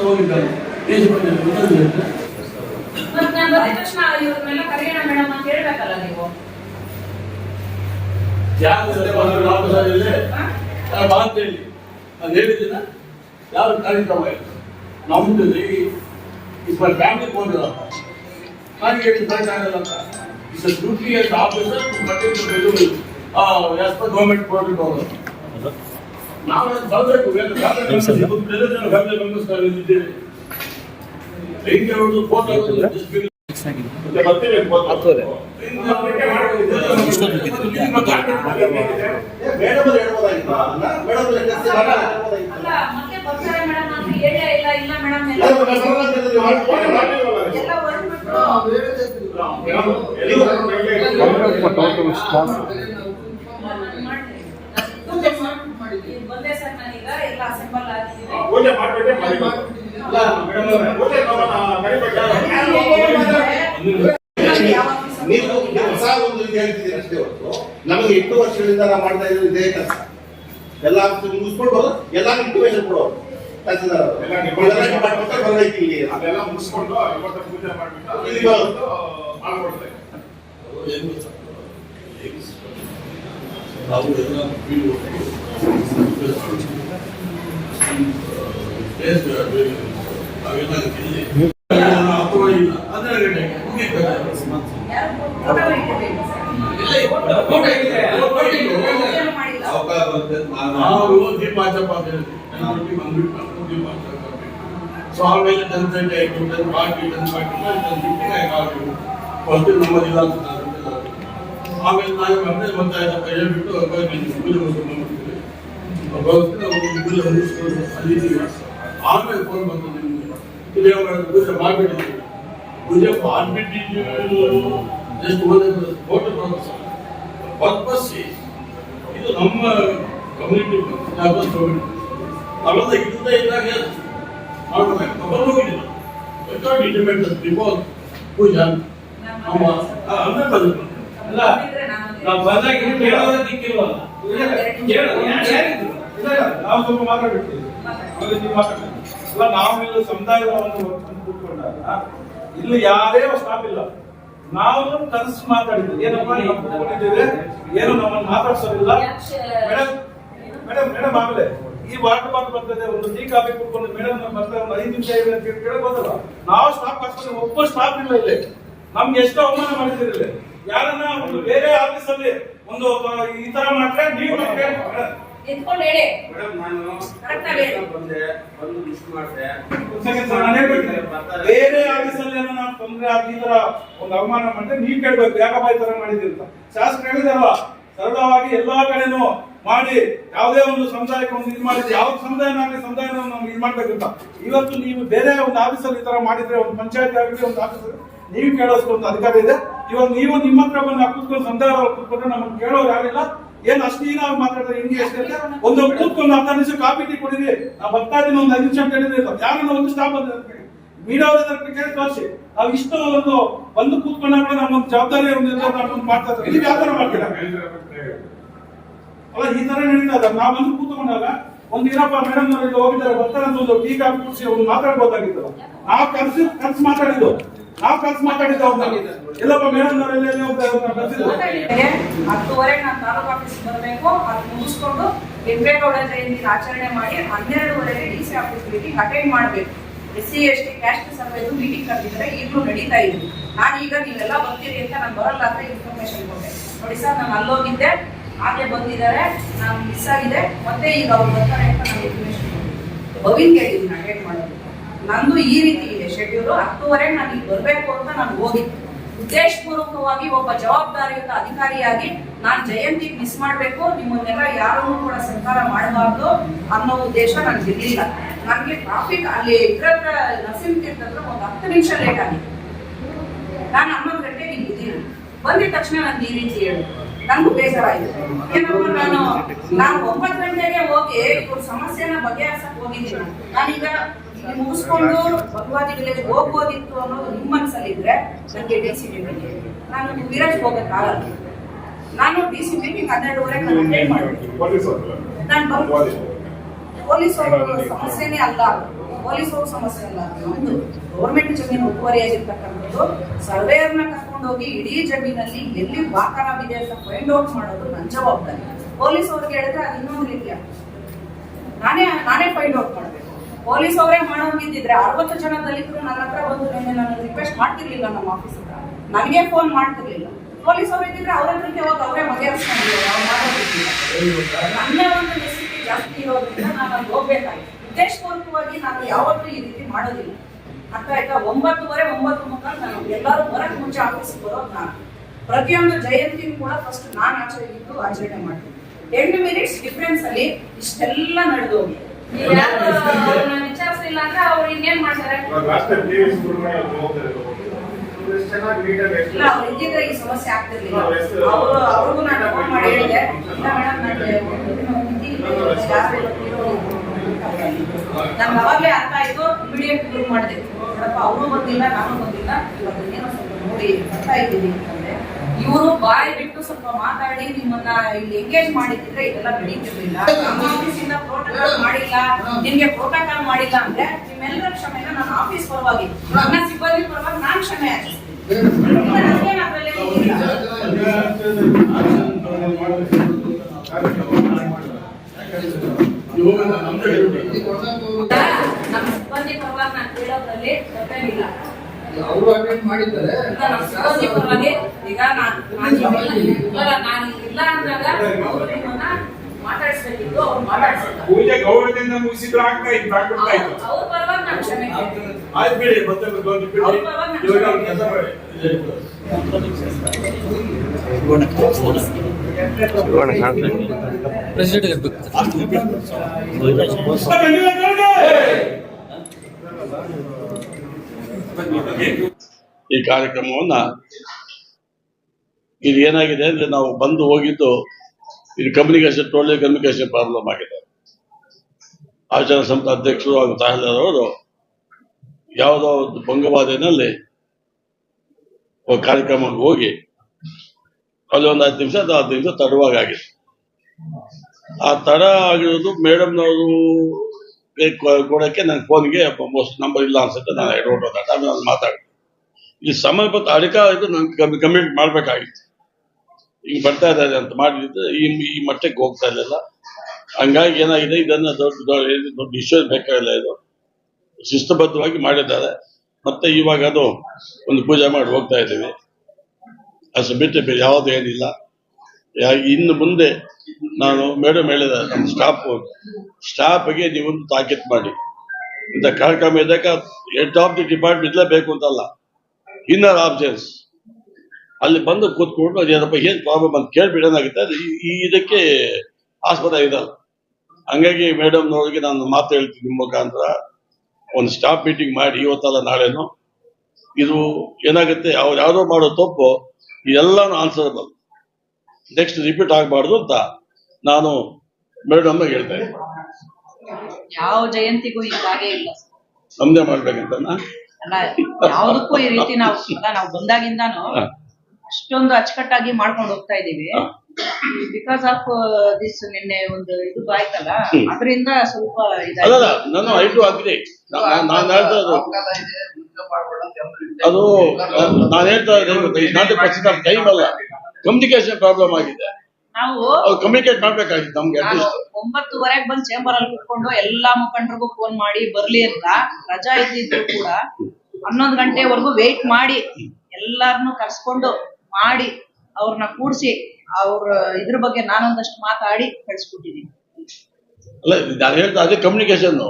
ಹೋಗಿದ್ದಾನೆ ದೇಶ ಬಂದಿದ್ದ ಮತ್ ನಾನ್ ಬಂದಿದ ತಕ್ಷಣ ಇವ್ರನ್ನೆಲ್ಲ ಕರೆಯೋಣ ಮೇಡಮ್ ಅಂತ ಹೇಳ್ಬೇಕಲ್ಲ ನೀವು ಯಾರು ಬಂದು ವಾಪಸ್ ಆಗಿದೆ ಹಾ? ಬಾ ಅಂತ ಹೇಳಿ ಅದು ಹೇಳಿದ್ದೀನ ಯಾರು ಕಾರ್ಯಕ್ರಮ ಇಲ್ಲ ನಮ್ದು ಇಸ್ ಮೈ ಫ್ಯಾಮಿಲಿ ಫೋನ್ ನಾನು ಹೇಳಿ ಆಗಲ್ಲ ಅಂತ is duty as officer to continue Bengaluru government protocol ನಾವು ಬರಬೇಕು ಇದ್ದೇವೆ ಹೆಂಗೆ ಅವ್ರದ್ದು ಫೋಟೋ ಬರ್ತೀವಿ ಮೇಡಮ್ ಅಂತ ಹೇಳೇ ಇಲ್ಲ ಇಲ್ಲ ಮೇಡಮ್ ಎಲ್ಲ ಎಲ್ಲ ಹೊರಟ್ಬಿಟ್ಟು ಬಂದೆ ಸರ್ ನಾನೀಗ ಎಲ್ಲ ಅಸೆಂಬಲ್ ಆಗಿದ್ದೀವಿ ಪೂಜೆ ಮಾಡ್ಬಿಟ್ಟೆ ನೀವು ಹೊಸ ಒಂದು ಇದು ಹೇಳ್ತಿದ್ದೀರಿ ಅಷ್ಟೇ ಹೊರತು. ನಮಗೆ ಎಂಟು ವರ್ಷಗಳಿಂದ ನಾವು ಮಾಡ್ತಾ ಇದ್ದೀವಿ ಇದೇ ಕೆಲಸ. ಎಲ್ಲ ಮುಗಿಸ್ಕೊಂಡು ಎಲ್ಲ ಇಂಟಿಮೇಷನ್ ಕೊಡೋರು. ಅದೆಲ್ಲ ಮುಗಿಸ್ಕೊಂಡು ಪೂಜೆ ಮಾಡ್ಬಿಟ್ಟು ಇಲ್ಲಿ ಬರೋದು. ಮಾಡ್ಕೊಡ್ತೇವೆ. ನಾವು ನಾವು ದೀಪ ಹಚ್ಚಪ್ಪ ಅಂತ ಹೇಳಿದ್ವಿ. ಸೊ ಆಮೇಲೆ ಟೆನ್ ತರ್ಟಿ ಆಯ್ತು ten forty ten forty ten fifty ಆಗಿ ಫಸ್ಟ್ ನಮ್ಮದಿಲ್ಲ ಅಂತ ನಾನು ಹೇಳಿದೆ. ಆಮೇಲೆ ನಾನು ಮತ್ತೆ ಮತ್ತೆ ಆಯ್ತಪ್ಪ ಹೇಳ್ಬಿಟ್ಟು ಹೋಗಿ ಪೂಜೆ ಮುಗಿಸ್ಕೊಂಡು ಬಂದ್ಬಿಡ್ತೀವಿ. ಭಗವಂತನ ಒಂದು ಪೂಜೆ ಮುಗಿಸ್ಕೊಂಡು ಅಲ್ಲಿದ್ದೀವಿ ಆಮೇಲೆ ಫೋನ್ ಬಂತು ನಿಮಗೆ. ಇಲ್ಲಿ ಪೂಜೆ ಮಾಡ್ಬಿಟ್ಟಿದ್ದೀವಿ ಪೂಜೆ ಮಾಡ್ಬಿಟ್ಟಿದ್ದೀವಿ ಜಸ್ಟ್ ಒಂದು ಫೋಟೋ ಪರ್ಪಸ್ ಇದು ನಮ್ಮ ಕಮ್ಯುನಿಟಿ ಜಾಗೃತಿ ಹೋಗ್ಬಿಟ್ಟು ಅವೆಲ್ಲ ಇದ್ದ ಇದ್ದಾಗ ಮಾಡಬೇಕು. ನಾವು ಹೋಗಿಲ್ಲ. ಬಿಫೋರ್ ಪೂಜಾ ನಮ್ಮ. ಅಲ್ಲ ನಾವು ಬಂದಾಗ ಇವ್ರು ಕೇಳೋದೇ ದಿಕ್ಕಿಲ್ವಲ್ಲ ಯಾರು ಯಾರಿದ್ರು ಇಲ್ಲ ನಾವು ಸ್ವಲ್ಪ ಮಾತಾಡ್ಬಿಡ್ತೀವಿ ಆಮೇಲೆ ನೀವು ಮಾತಾಡ್ತೀವಿ ಅಲ್ಲ, ನಾವು ಇಲ್ಲಿ ಸಮುದಾಯದ ಒಂದು ಒಂದು ಕೂತ್ಕೊಂಡಾಗ ಇಲ್ಲಿ ಯಾರೇ ಸ್ಟಾಪ್ ಇಲ್ಲ. ನಾವು ಕನಸು ಮಾತಾಡಿದ್ವಿ ಏನಪ್ಪ ನಾವು ಕೂತ್ಕೊಂಡಿದ್ದೇವೆ. ಏನು ನಮ್ಮನ್ನು ಮಾತಾಡ್ಸೋದಿಲ್ಲ. ಮೇಡಮ್ ಮೇಡಮ್ ಮೇಡಮ್ ಆಮೇಲೆ ಈ ವಾಟರ್ ಬಾಟಲ್ ಬರ್ತದೆ, ಒಂದು ಟೀ ಕಾಫಿ ಕುಡ್ಕೊಂಡು ಮೇಡಮ್ ಬರ್ತಾರೆ, ಒಂದು ಐದು ನಿಮಿಷ ಇದೆ ಅಂತ ಕೇಳಬಹುದಲ್ಲ ನಾವು ಸ್ಟಾಪ್ ಹಾಕ್ಕೊಂಡು ಒಬ್ಬ ಸ್ಟಾಪ್ ಇಲ್ಲ ಇಲ್ಲಿ. ನಮ್ಗೆ ಎಷ್ಟು ಅವಮಾನ ಮಾಡಿದ್ದೀರಿ ಇಲ್ಲಿ. ಯಾರನ್ನ ಒಂದು ಬೇರೆ ಆಫೀಸಲ್ಲಿ ಒಂದು, ಈ ತರ ಮಾಡ್ರೆ ನೀವು ಹೇಳಿ. ಮೇಡಮ್ ನಾನು ಬಂದೆ ಮಿಸ್ ಮಾಡಿದೆ. ನಾನ್. ಬೇರೆ ಆಫೀಸಲ್ಲಿ ಏನೋ ನಾವು ತೊಂದ್ರೆ ಆಗಿ ಈ ತರ ಒಂದು ಅವಮಾನ ಮಾಡಿದ್ರೆ ನೀವ್ ಕೇಳ್ಬೇಕು ಯಾಕಪ್ಪ ಈ ತರ ಮಾಡಿದ್ರಿ ಅಂತ. ಶಾಸಕ ಹೇಳಿದಾರಲ್ಲ ಸರಳವಾಗಿ ಎಲ್ಲಾ ಕಡೆನೂ ಮಾಡಿ ಯಾವುದೇ ಒಂದು ಸಮುದಾಯಕ್ಕೆ ಒಂದು ಇದು ಮಾಡಿದ್ರೆ ಯಾವ ಸಮುದಾಯನಾಗಲಿ ಸಮುದಾಯ ನಾವು ಇದು ಮಾಡ್ಬೇಕಂತ. ಇವತ್ತು ನೀವು ಬೇರೆ ಒಂದು ಆಫೀಸಲ್ಲಿ ಈ ತರ ಮಾಡಿದ್ರೆ ಒಂದು ಪಂಚಾಯತ್ ಆಗಲಿ ಒಂದು ಆಫೀಸಲ್ಲಿ ನೀವು ಕೇಳೋಸ್ಕೊಂತ ಅಧಿಕಾರ ಇದೆ. ಇವಾಗ ನೀವು ನಿಮ್ಮ ಹತ್ರ ಬಂದು ಹಾಕಿಸ್ಕೊಂಡು ಕೂತ್ಕೊಂಡು ಸಮುದಾಯ ಕೂತ್ಕೊಂಡ್ರೆ ನಮ್ಗೆ ಕೇಳೋರು ಯಾರಿಲ್ಲ ಏನ್ ಅಷ್ಟು ಮಾತಾಡ್ತಾರೆ? ಹಿಂಗೆ ಅಷ್ಟೇ ಒಂದು ಕೂತ್ಕೊಂಡು ಹತ್ತು ನಿಮಿಷ ಕಾಫಿ, ಟೀ ಕುಡಿದ್ರಿ ನಾವು ಬರ್ತಾ ಇದ್ದೀನಿ ಒಂದು ಐದು ನಿಮಿಷ ಕೇಳಿದ್ರೆ ಯಾರನ್ನ ಒಂದು ಸ್ಟಾಪ್ ಅಂತ ಮೀಡಿಯಾದ ಕೇಳಿ ತೋರಿಸಿ. ನಾವು ಇಷ್ಟು ಒಂದು ಬಂದು ಕೂತ್ಕೊಂಡಾಗ ನಮ್ಮ ಒಂದು ಜವಾಬ್ದಾರಿ ಒಂದು ಒಂದು ಮಾಡ್ತಾ ಇದ್ದೀವಿ ನೀವು ಯಾವ ತರ ಅಲ್ಲ, ಈ ತರ ನಡೀತಾ ಇದ್ದಾರೆ ನಾವು ಬಂದು ಕೂತ್ಕೊಂಡಾಗ ಒಂದು ಏನಪ್ಪ ಮೇಡಮ್ ಅವ್ರಿಗೆ ಹೋಗಿದ್ದಾರೆ, ಬರ್ತಾರೆ ಅಂತ ಒಂದು ಟೀ, ಕಾಫಿ ಕುಡಿಸಿ ಒಂದು ಮಾತಾಡ್ಬೋದಾಗಿತ್ತು ನಾವು ಕರ್ಸಿ ಕರ್ಸಿ ಮಾತಾಡಿದ್ದು. ನಾವು ಕಲ್ಸ್ ಮಾತಾಡಿದ್ದೆ ಅವ್ರನ್ನ ಎಲ್ಲಪ್ಪ ಮೇಡಮ್. ಹತ್ತುವರೆಗೆ ನಾನು ತಾಲೂಕು ಆಫೀಸ್ ಬರಬೇಕು. ಅದು ಮುಗಿಸ್ಕೊಂಡು ಕೆಂಪೇಗೌಡ ಜಯಂತಿ ಆಚರಣೆ ಮಾಡಿ ಹನ್ನೆರಡುವರೆಗೆ D C office meeting attend ಮಾಡಬೇಕು. S C, S T caste ಸರ್ವೆದು meeting ಕರೆದಿದ್ದಾರೆ. ಈಗಲೂ ನಡೀತಾ ಇದೆ. ನಾನು ಈಗ ನೀವೆಲ್ಲ ಬರ್ತೀರಿ ಅಂತ ನಾನು ಬರಲ್ಲ ಅಂತ ಇನ್ಫಾರ್ಮೇಶನ್ ಕೊಟ್ಟೆ. ನೋಡಿ ಸರ್, ನಾನು ಅಲ್ಲೋಗಿದ್ದೆ. ಹಾಗೆ ಬಂದಿದ್ದಾರೆ. ನಾನು ಮಿಸ್ ಆಗಿದೆ. ಮತ್ತೆ ಈಗ ಅವ್ರು ಬರ್ತಾರೆ ಅಂತ ನಾನು ಇನ್ಫಾರ್ಮೇಶನ್ ಕೊಟ್ಟೆ. ಭವಿನ್ ಮಾಡೋದು. ನಂದು ಈ ರೀತಿ ಶೆಡ್ಯೂಲ್ ಹತ್ತುವರೆಗೆ ನಾನು ಇಲ್ಲಿ ಬರಬೇಕು ಅಂತ ನಾನು ಹೋಗಿದ್ದೆ. ಉದ್ದೇಶಪೂರ್ವಕವಾಗಿ ಒಬ್ಬ ಜವಾಬ್ದಾರಿಯುತ ಅಧಿಕಾರಿಯಾಗಿ ನಾನು ಜಯಂತಿ ಮಿಸ್ ಮಾಡಬೇಕು. ನಿಮ್ಮನ್ನೆಲ್ಲ ಯಾರನ್ನೂ ಕೂಡ ಸರ್ಕಾರ ಮಾಡಬಾರ್ದು ಅನ್ನೋ ಉದ್ದೇಶ ನನಗೆ ಇರಲಿಲ್ಲ. ನನಗೆ ಟ್ರಾಫಿಕ್ ಅಲ್ಲಿ ಇದ್ರ ನರಸಿಂಹ ತೀರ್ಥ ಹತ್ರ ಒಂದು ಹತ್ತು ನಿಮಿಷ ಲೇಟ್ ಆಗಿದೆ ನಾನು ಹನ್ನೊಂದು ಗಂಟೆಗೆ ಇಲ್ಲಿ ಇದ್ದೀನಿ. ಬಂದಿದ ತಕ್ಷಣ ನನಗೆ ಈ ರೀತಿ ಹೇಳು. ನನಗೂ ಬೇಸರಾಯಿತು ಏನಪ್ಪ ನಾನು ನಾನು ಒಂಬತ್ತು ಗಂಟೆಗೆ ಹೋಗಿ ಇವ್ರ ಸಮಸ್ಯೆನ ಬಗೆಹರಿಸಕ್ ಹೋಗಿದ್ದೀನಿ. ನಾನೀಗ ಮುಗಿಸ್ಕೊಂಡು ಭಗವಾದಿ ವಿಲೇಜ್ ಹೋಗ್ಬೋದಿತ್ತು ಅನ್ನೋದು ನಿಮ್ಮ ಮನಸ್ಸಲ್ಲಿದ್ರೆ ನನಗೆ ಡಿ ಸಿ ಮೀಟಿಂಗ್ ನಾನು ವಿಲೇಜ್ ಹೋಗಕ್ಕಾಗಲ್ಲ ನಾನು ಡಿ ಸಿ ಮೀಟಿಂಗ್ ಹನ್ನೆರಡುವರೆ ನಾನು ಅಟೆಂಡ್ ಪೊಲೀಸ್ ಅವ್ರು. ನಾನು ಬಂದು ಪೊಲೀಸ್ ಅವ್ರ. ಸಮಸ್ಯೆನೇ ಅಲ್ಲ. ಪೊಲೀಸ್ ಅವ್ರ ಸಮಸ್ಯೆ ಅಲ್ಲ. ಒಂದು ಗೌರ್ಮೆಂಟ್ ಜಮೀನು ಒತ್ತುವರಿಯಾಗಿರ್ತಕ್ಕಂಥದ್ದು ಸರ್ವೇಯರ್ನ ಕರ್ಕೊಂಡು ಹೋಗಿ ಇಡೀ ಜಮೀನಲ್ಲಿ ಎಲ್ಲಿ ವಾಕರಾಗಿದೆ ಅಂತ ಫೈಂಡ್ ಔಟ್ ಮಾಡೋದು ನನ್ನ ಜವಾಬ್ದಾರಿ. ಪೊಲೀಸ್ ಅವ್ರಿಗೆ ಹೇಳಿದ್ರೆ ಅದು ಇನ್ನೊಂದು ರೀತಿಯ. ನಾನೇ ನಾನೇ ಫೈಂಡ್ ಔಟ್ ಮಾಡಬೇಕು. ಪೊಲೀಸ್ ಅವರೇ ಮಾಡೋಂಗಿದ್ದಿದ್ರೆ ಅರವತ್ತು ಜನ ದಲಿತರು ನನ್ನ ಹತ್ರ ಬಂದು ನಿನ್ನೆ ನಾನು ರಿಕ್ವೆಸ್ಟ್ ಮಾಡ್ತಿರ್ಲಿಲ್ಲ ನಮ್ಮ ಆಫೀಸ್ ಹತ್ರ. ನನಗೆ ಫೋನ್ ಮಾಡ್ತಿರ್ಲಿಲ್ಲ. ಪೊಲೀಸ್ ಅವರು ಇದ್ದಿದ್ರೆ ಅವ್ರ ಹತ್ರಕ್ಕೆ ಹೋಗಿ ಅವರೇ ಬಗೆಹರಿಸ್ಕೊಂಡಿದ್ದಾರೆ ಅವ್ರು ಮಾಡೋದಿಲ್ಲ ನನ್ನ ಒಂದು ನೆಸಿಟಿ ಜಾಸ್ತಿ ಇರೋದ್ರಿಂದ ನಾನು ಅಲ್ಲಿ ಹೋಗ್ಬೇಕಾಗಿತ್ತು ಉದ್ದೇಶಪೂರ್ವಕವಾಗಿ ನಾನು ಯಾವತ್ತೂ ಈ ರೀತಿ ಮಾಡೋದಿಲ್ಲ. ಅರ್ಥ ಆಯ್ತಾ? ಒಂಬತ್ತುವರೆ, ಒಂಬತ್ತು ಮುಖಾಂತರ ನಾನು ಎಲ್ಲರೂ ಬರಕ್ ಮುಂಚೆ ಆಫೀಸ್ ಬರೋದು ನಾನು. ಪ್ರತಿಯೊಂದು ಜಯಂತಿನೂ ಕೂಡ ಫಸ್ಟ್ ನಾನು ಆಚರಣೆ ಆಚರಣೆ ಮಾಡ್ತೀನಿ ಎಂಟು ಮಿನಿಟ್ಸ್ ಡಿಫ್ರೆನ್ಸ್ ಅಲ್ಲಿ ಇಷ್ಟೆಲ್ಲ ನಡೆದು ವಿಚಾರಿಸಿಲ್ಲ ಅಂದ್ರೆ ಅವ್ರು ಇನ್ನೇನ್ ಮಾಡ್ತಾರೆ? ಅವ್ರು ಇಲ್ಲ ಇದ್ದಿದ್ರೆ ಈ ಸಮಸ್ಯೆ ಆಗ್ತಿರ್ಲಿಲ್ಲ. ಅವರು ಅವ್ರಿಗೂ ನಾನು ಫೋನ್ ಮಾಡಿ ಹೇಳಿದೆ ಇಲ್ಲ ಮೇಡಮ್ ನನ್ಗೆ ಅವಾಗಲೇ ಅರ್ಥ ಆಯ್ತು ಇಮಿಡಿಯೇಟ್ ಶುರು ಮಾಡಿದೆ. ನೋಡಪ್ಪ ಅವರು ಬಂದಿಲ್ಲ ನಾನು ಬಂದಿಲ್ಲ ಇವಾಗ ಏನೋ ಸ್ವಲ್ಪ ನೋಡಿ ಅರ್ಥ ಇದ್ದೀನಿ ಅಂತಂದ್ರೆ ಇವರು ಬಾಯಿ ಬಿಟ್ಟು ಸ್ವಲ್ಪ ಮಾತಾಡಿ ನಿಮ್ಮನ್ನ ಇಲ್ಲಿ ಎಂಗೇಜ್ ಮಾಡಿದ್ರೆ ಇದೆಲ್ಲ ನಡೀತಿರ್ಲಿಲ್ಲ ನಮ್ಮ ಆಫೀಸಿಂದ ಪ್ರೋಟೋಕಾಲ್ ಮಾಡಿಲ್ಲ. ನಿಮ್ಗೆ ಪ್ರೋಟೋಕಾಲ್ ಮಾಡಿಲ್ಲ ಅಂದ್ರೆ ನಿಮ್ಮೆಲ್ಲರ ಕ್ಷಮೆನ ನಾನು ಆಫೀಸ್ ಪರವಾಗಿ ನನ್ನ ಸಿಬ್ಬಂದಿ ಪರವಾಗಿ ನಾನು ಕ್ಷಮೆ ನಮ್ಮ ಸಿಬ್ಬಂದಿ ಪರವಾಗಿ ನಾನು ಕೇಳೋದ್ರಲ್ಲಿ ತಪ್ಪೇನಿಲ್ಲ ಅವರು ಅಟೆಂಡ್ ಮಾಡಿದ್ದಾರೆ. ಈಗ ನಾನು ಇಲ್ಲ ಅಂದಾಗ ಅವರು ನಿಮ್ಮನ್ನ ಮಾತಾಡಿಸ್ಬೇಕಿತ್ತು ಅವ್ರು ಮಾತಾಡ್ಸಿಲ್ಲ. ಪೂಜೆ ಗೌರವದಿಂದ ಮುಗಿಸಿದ್ರು ಆಗ್ತಾ ಇತ್ತು ಆಗ್ಬಿಡ್ತಾ ಇತ್ತು. ಅವ್ರ ಪರವಾಗಿ ನಾನು ಕ್ಷಮೆ ಕೇಳ್ತೀನಿ. ಆಯ್ತು ಬಿಡಿ ಮತ್ತೆ ಒಂದು ಬಿಡಿ. ಇವಾಗ ಅವ್ರು ಕೆಲಸ ಮಾಡಿ. ಈ ಕಾರ್ಯಕ್ರಮವನ್ನ ಇದು ಏನಾಗಿದೆ ಅಂದ್ರೆ ನಾವು ಬಂದು ಹೋಗಿದ್ದು ಇದು ಕಮ್ಯುನಿಕೇಶನ್ ಟೋಟಲ್ ಕಮ್ಯುನಿಕೇಶನ್ ಪ್ರಾಬ್ಲಮ್ ಆಗಿದೆ. ಆಚಾರ ಸಂಸ್ಥೆ ಅಧ್ಯಕ್ಷರು ಹಾಗೂ ತಹಸೀಲ್ದಾರ್ ಅವರು ಯಾವುದೋ ಒಂದು ಭಂಗವಾದಿನಲ್ಲಿ ಕಾರ್ಯಕ್ರಮಕ್ಕೆ ಹೋಗಿ ಅಲ್ಲಿ ಒಂದು ಹತ್ತು ನಿಮಿಷ ಹತ್ತು ನಿಮಿಷ ಆಗಿದೆ ಆ ತಡ ಆಗಿರೋದು ಮೇಡಮ್ನವರು ಕೊಡಕ್ಕೆ ನನ್ನ ಫೋನ್ಗೆ ಮೋಸ್ಟ್ ನಂಬರ್ ಇಲ್ಲ ಅನ್ಸುತ್ತೆ, ನಾನು ದಟ್ ಆಮೇಲೆ ನಾನು ಮಾತಾಡಿದೆ ಈ ಸಂಬಂಧಪಟ್ಟ ಅಧಿಕಾರಿಗಳು ನಂಗೆ ಕಮೆಂಟ್ ಮಾಡಬೇಕಾಗಿತ್ತು. ಈಗ ಬರ್ತಾ ಇದ್ದಾರೆ ಅಂತ ಮಾಡಿದ್ದು, ಈ ಈ ಮಟ್ಟಕ್ಕೆ ಹೋಗ್ತಾ ಇರಲಿಲ್ಲ. ಹಂಗಾಗಿ ಏನಾಗಿದೆ, ಇದನ್ನು ದೊಡ್ಡ ದೊಡ್ಡ ದೊಡ್ಡ ಇಶ್ಯೂ ಬೇಕಾಗಿಲ್ಲ ಇದು. ಶಿಸ್ತುಬದ್ಧವಾಗಿ ಮಾಡಿದ್ದಾರೆ. ಮತ್ತೆ ಇವಾಗ ಅದು ಒಂದು ಪೂಜೆ ಮಾಡಿ ಹೋಗ್ತಾ ಇದ್ದೀವಿ. ಅಷ್ಟು ಬಿಟ್ಟು ಬೇರೆ ಏನಿಲ್ಲ. ಇನ್ನು ಮುಂದೆ ನಾನು ಮೇಡಮ್ ಹೇಳಿದ ನಮ್ಮ ಸ್ಟಾಫ್, ಸ್ಟಾಫ್ಗೆ ನೀವೊಂದು ತಾಕೀತ್ ಮಾಡಿ. ಇಂಥ ಕಾರ್ಯಕ್ರಮ ಇದ್ದಾಗ ಹೆಡ್ ಆಫ್ ದಿ ಡಿಪಾರ್ಟ್ಮೆಂಟ್ ಬೇಕು ಅಂತಲ್ಲ. ಇನ್ನರ್ ಆಬ್ಸೆನ್ಸ್ ಅಲ್ಲಿ ಬಂದು ಕೂತ್ಕೊಂಡು ಅದೇನಪ್ಪ ಏನು ಪ್ರಾಬ್ಲಮ್ ಅಂತ ಕೇಳ್ಬಿಡೋನಾಗುತ್ತೆ ಅದು ಈ- ಇದಕ್ಕೆ ಆಸ್ಪತ್ರೆ ಇದಲ್ಲ. ಹಂಗಾಗಿ ಮೇಡಮ್ನವ್ರಿಗೆ ನಾನು ಮಾತು ಹೇಳ್ತೀನಿ ನಿಮ್ಮ ಮುಖಾಂತರ. ಒಂದು ಸ್ಟಾಫ್ ಮೀಟಿಂಗ್ ಮಾಡಿ ಇವತ್ತಲ್ಲ, ನಾಳೆನು. ಇದು ಏನಾಗುತ್ತೆ, ಅವ್ರು ಯಾರೋ ಮಾಡೋ ತಪ್ಪು, ಇದೆಲ್ಲಾನು ಆನ್ಸರಬಲ್ ನೆಕ್ಸ್ಟ್ ರಿಪೀಟ್ ಆಗಬಾರ್ದು ಅಂತ. ನಾನು ಮೇಡಮ್ ಹೇಳ್ತಾ ಇದ್ದೀನಿ. ಯಾವ ಜಯಂತಿಗೂ ಹಾಗೆ ಇಲ್ಲ. ನಮ್ದೇ ಮಾಡ್ಬೇಕಂತ ಯಾವ್ದಕ್ಕೂ ಈ ರೀತಿ ನಾವು ನಾವು ಬಂದಾಗಿಂದಾನು ಅಷ್ಟೊಂದು ಅಚ್ಚುಕಟ್ಟಾಗಿ ಮಾಡ್ಕೊಂಡು ಹೋಗ್ತಾ ಇದೀವಿ ಬಿಕಾಸ್ ಆಫ್ ದಿಸ್ ನಿನ್ನೆ ಒಂದು ಇದು ಆಯ್ತಲ್ಲ. ಅದರಿಂದ ಸ್ವಲ್ಪ ನಾನು ಐ ಟು ಅಗ್ರಿ ನಾನು ಹೇಳ್ತಾ. ಅದು ನಾನು ಹೇಳ್ತಾ ಇದ್ದೇನೆ ನಾಟ್ ಪರ್ಸೆಂಟ್ ಆಫ್ ಟೈಮ್ ಅಲ್ಲ. ಕಮ್ಯುನಿಕೇಶನ್ ಪ್ರಾಬ್ಲಮ್ ಆಗಿದೆ. ನಾವು ಕಮ್ಯುನಿಕೇಟ್ ಮಾಡ್ಬೇಕಾಗಿತ್ತು ನಮ್ಗೆ ಒಂಬತ್ತುವರೆಗೆ ಬಂದ್ ಚೇಂಬರ್ ಅಲ್ಲಿ ಕುತ್ಕೊಂಡು ಎಲ್ಲಾ ಮುಖಂಡರಿಗೂ ಫೋನ್ ಮಾಡಿ ಬರ್ಲಿ ಅಂತ ರಜಾ ಇದ್ದಿದ್ರು ಕೂಡ ಹನ್ನೊಂದು ಗಂಟೆವರೆಗೂ ವೇಟ್ ಮಾಡಿ ಎಲ್ಲಾರನ್ನು ಕರ್ಸ್ಕೊಂಡು ಮಾಡಿ ಅವ್ರನ್ನ ಕೂಡ್ಸಿ ಅವ್ರ ಇದ್ರ ಬಗ್ಗೆ ನಾನೊಂದಷ್ಟು ಮಾತಾಡಿ ಅದೇ ಕಮ್ಯುನಿಕೇಶನ್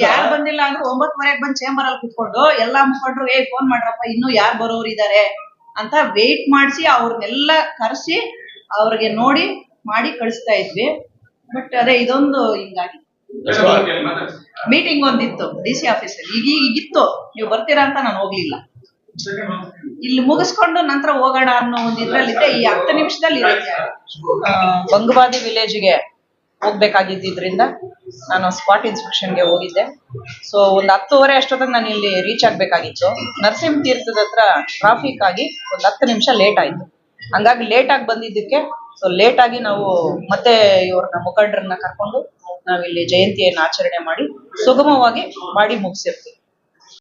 ಯಾರು ಬಂದಿಲ್ಲ ಅಂದ್ರೆ ಒಂಬತ್ತುವರೆಗೆ ಬಂದ್ ಚೇಂಬರ್ ಅಲ್ಲಿ ಕುತ್ಕೊಂಡು ಎಲ್ಲಾ ಮುಖಂಡರು ಏ ಫೋನ್ ಮಾಡ್ರಪ್ಪ ಇನ್ನು ಯಾರು ಬರೋರು ಇದಾರೆ ಅಂತ ವೇಟ್ ಮಾಡಿಸಿ ಅವ್ರನ್ನೆಲ್ಲ ಕರೆಸಿ ಅವ್ರಿಗೆ ನೋಡಿ ಮಾಡಿ ಕಳಿಸ್ತಾ ಇದ್ವಿ. ಬಟ್ ಅದೇ ಇದೊಂದು ಹಿಂಗಾಗಿ. ಮೀಟಿಂಗ್ ಒಂದಿತ್ತು ಡಿ ಸಿ ಆಫೀಸಲ್ಲಿ ಈಗ ಇತ್ತು ನೀವು ಬರ್ತೀರಾ ಅಂತ ನಾನು ಹೋಗ್ಲಿಲ್ಲ. ಇಲ್ಲಿ ಮುಗಿಸ್ಕೊಂಡು ನಂತರ ಹೋಗೋಣ ಅನ್ನೋ ಒಂದು ಇದ್ರಲ್ಲಿದ್ದೆ ಈ ಹತ್ತು ನಿಮಿಷದಲ್ಲಿ ಬಂಗವಾದಿ ವಿಲೇಜ್ಗೆ ಹೋಗ್ಬೇಕಾಗಿದ್ದರಿಂದ ನಾನು ಸ್ಪಾಟ್ ಇನ್ಸ್ಪೆಕ್ಷನ್ಗೆ ಹೋಗಿದ್ದೆ. ಸೊ ಒಂದು ಹತ್ತುವರೆ ಅಷ್ಟೊತ್ತಿಗೆ ನಾನು ಇಲ್ಲಿ ರೀಚ್ ಆಗ್ಬೇಕಾಗಿತ್ತು. ನರಸಿಂಹ ತೀರ್ಥದ ಹತ್ರ ಟ್ರಾಫಿಕ್ ಆಗಿ ಒಂದು ಹತ್ತು ನಿಮಿಷ ಲೇಟ್ ಆಯ್ತು. ಹಂಗಾಗಿ ಲೇಟ್ ಆಗಿ ಬಂದಿದ್ದಕ್ಕೆ ಸೊ ಲೇಟ್ ಆಗಿ ನಾವು ಮತ್ತೆ ಇವ್ರನ್ನ ಮುಖಂಡರನ್ನ ಕರ್ಕೊಂಡು ನಾವಿಲ್ಲಿ ಜಯಂತಿಯನ್ನ ಆಚರಣೆ ಮಾಡಿ ಸುಗಮವಾಗಿ ಮಾಡಿ ಮುಗಿಸಿರ್ತೀವಿ.